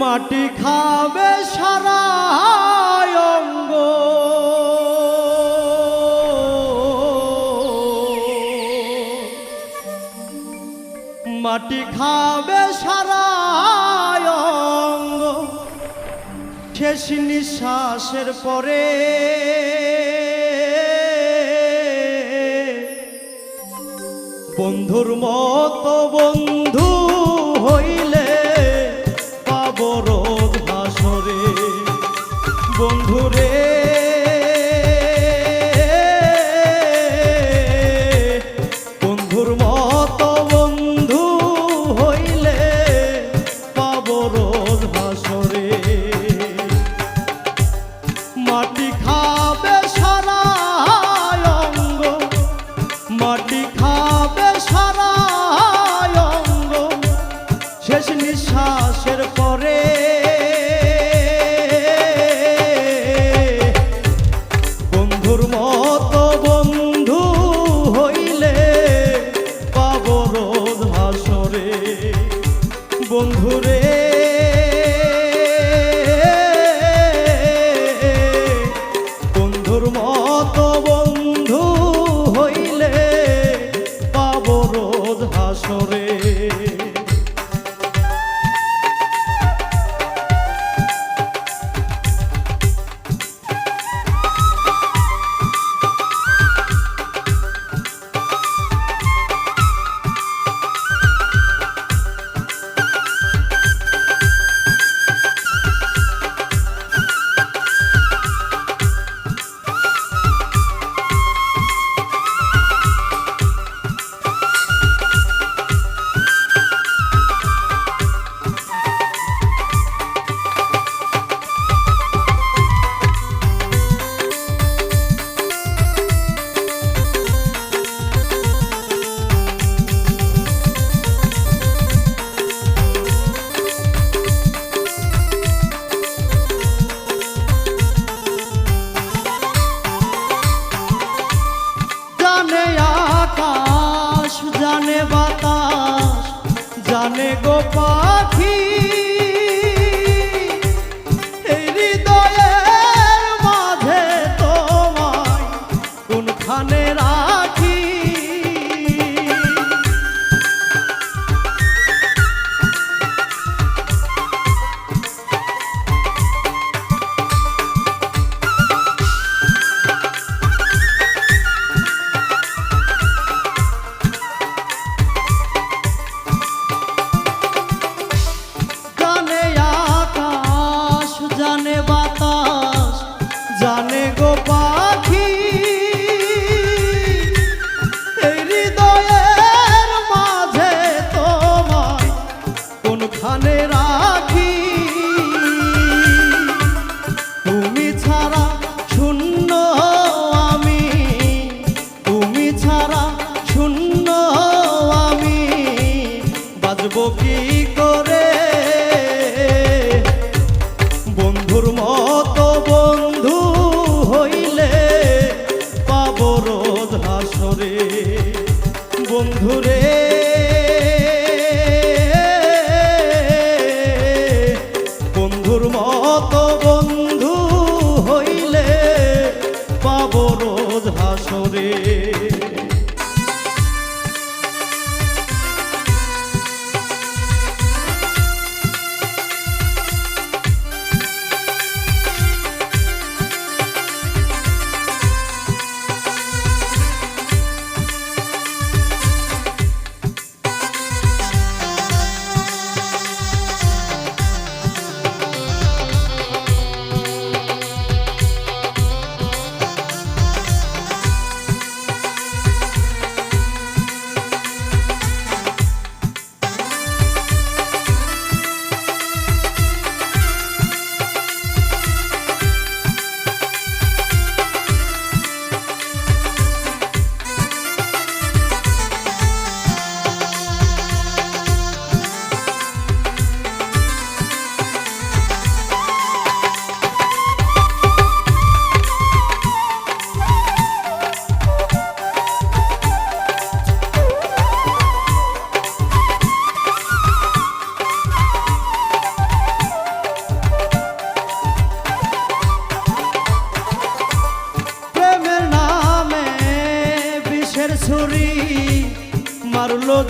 মাটি খাবে সারা অঙ্গ। মাটি খাবে সারা অঙ্গ। শেষ নিঃশ্বাসের পরে বন্ধুর মতো বন্ধু মাটি ver. গোপা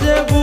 되고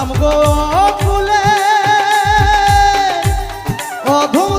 নাম গো ফুলে। অধম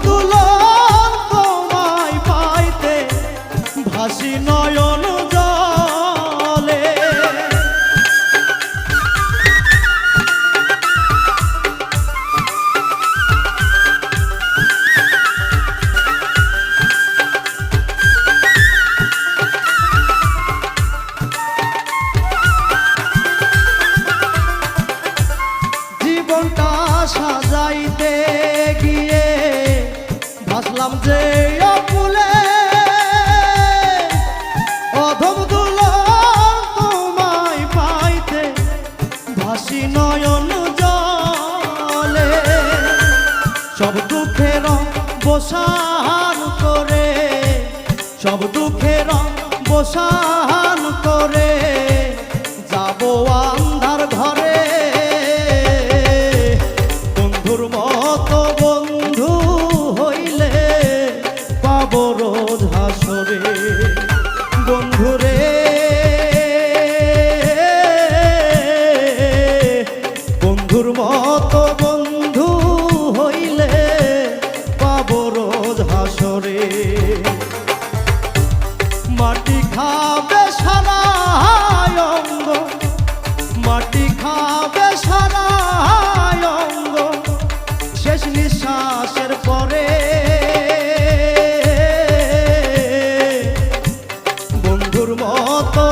বন্ধু হইলে পাব রোজ মাটি খাবে সারা মাটি খাবে সারা শেষ নিঃশ্বাসের পরে। বন্ধুর মতো